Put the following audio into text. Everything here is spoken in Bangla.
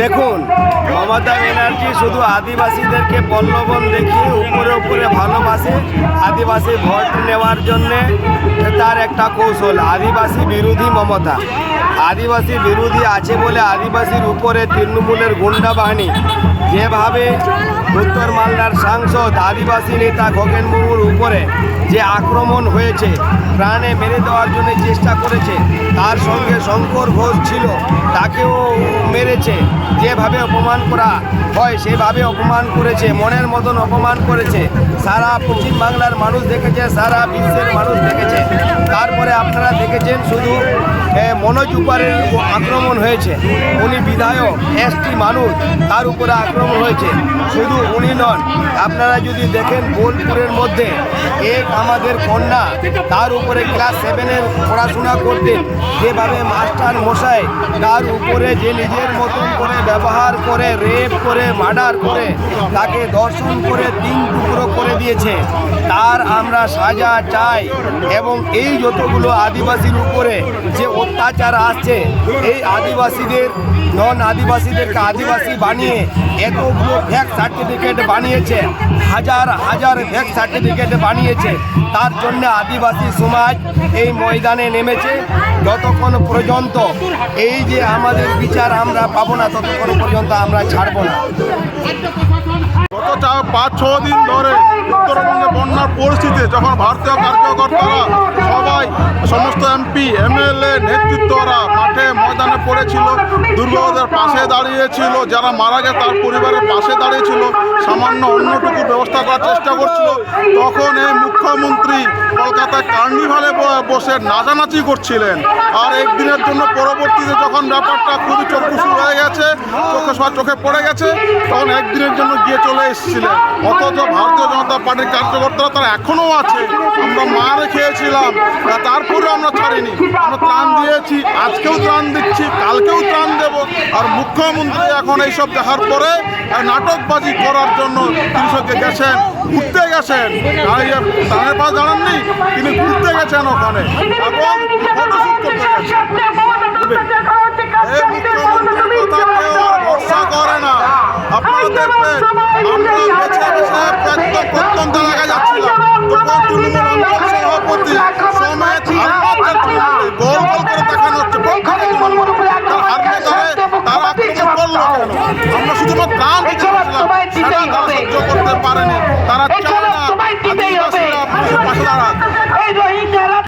দেখুন, মমতা ব্যানার্জি শুধু আদিবাসীদেরকে প্রলোভন দেখিয়ে উপরে উপরে ভালোবাসে, আদিবাসী ভোট নেওয়ার জন্যে তার একটা কৌশল, আদিবাসী বিরোধী মমতা। আদিবাসী বিরোধী আছে বলে আদিবাসীর উপরে তৃণমূলের গুন্ডা বাহিনী যেভাবে উত্তর মালদার সাংসদ, আদিবাসী নেতা খগেন মুর্মুর উপরে যে আক্রমণ হয়েছে, প্রাণে মেরে দেওয়ার জন্য চেষ্টা করেছে, তার সঙ্গে শঙ্কর ঘোষ ছিল, তাকেও মেরেছে। যেভাবে অপমান করা হয়, সেভাবে অপমান করেছে, মনের মতন অপমান করেছে। সারা পশ্চিম বাংলার মানুষ দেখেছে, সারা বিশ্বের মানুষ দেখেছে। তারপরে আপনারা দেখেছেন শুধু মনোজ উপারের আক্রমণ হয়েছে। উনি বিধায়ক, এসটি মানুষ, তার উপরে আক্রমণ হয়েছে। শুধু উনি নন আপনারা যদি দেখেন বোলপুরের মধ্যে এক আমাদের কন্যা, তার উপরে ক্লাস সেভেনের পড়াশোনা করতেন। যেভাবে মাস্টার মশাই, তার উপরে যে নিজের মতন করে ব্যবহার করে রেপ করে মার্ডার করে, তাকে দর্শন করে তিন টুকরো করে দিয়েছে, তার আমরা সাজা চাই। এবং এই যতগুলো আদিবাসীর উপরে যে অত্যাচার আসছে, এই আদিবাসীদের নন আদিবাসীদেরকে আদিবাসী বানিয়ে এতগুলো ভ্যাক সার্টিফিকেট বানিয়েছে, হাজার হাজার ভ্যাক সার্টিফিকেট বানিয়েছে। তার জন্য আদিবাসী সমাজ এই ময়দানে নেমেছে। যতক্ষণ পর্যন্ত এই যে আমাদের বিচার আমরা পাবো না, ততক্ষণ পর্যন্ত আমরা ছাড়বো না। পাঁচ ছ দিন ধরে উত্তরবঙ্গে বন্যার পরিস্থিতি যখন ভারতীয় কার্যকর্তারা সবাই, সমস্ত এমপি, এমএলএ, নেতৃত্বরা মাঠে ময়দানে পড়েছিল দুর্গদের পাশে দাঁড়িয়েছিল, যারা মারা গেছে তার পরিবারের পাশে দাঁড়িয়েছিল, সামান্য অন্যটুকু ব্যবস্থা করার চেষ্টা করছিল। তখন এই মুখ্যমন্ত্রী কলকাতায় কার্নিভালে বসে নাচানাচি করছিলেন। আর একদিনের জন্য পরবর্তীতে যখন ব্যাপারটা খুবই চক্ষুষু হয়ে গেছে চোখে সবার চোখে পড়ে গেছে, তখন একদিনের জন্য গিয়ে চলে এসেছিলেন। অথচ ভারতীয় জনতা পার্টির কার্যকর্তারা তারা এখনও আছে। আমরা মারে খেয়েছিলাম তারপরেও আমরা ছাড়িনি। আমরা ত্রাণ দিয়েছি, আজকেও ত্রাণ দিচ্ছি, কালকেও ত্রাণ দেব। আর মুখ্যমন্ত্রী এখন এইসব দেখার পরে নাটকবাজি করার জন্য সঙ্গে গেছেন, ঘুরতে গেছেন। তাদের পাশে দাঁড়াননি তিনি ঘুরতে গেছেন ওখানে। এবং ফটোশ্যুট করতে গেছেন এই মুখ্যমন্ত্রীর কথা কেউ আর ভরসা করে না আপনারা দেখবেন আমরা বেছে বেছে একদম প্রত্যন্ত এলাকায় যাচ্ছিলাম তখন তৃণমূল অঞ্চল সভাপতি সমেত হারমাত গোল গোল করে দেখানো হচ্ছে পক্ষে তৃণমূল তার ধরে তারা আক্রমণ করল কেন আমরা শুধুমাত্র প্রাণ দিতে সেটা তারা সহ্য করতে পারেনি।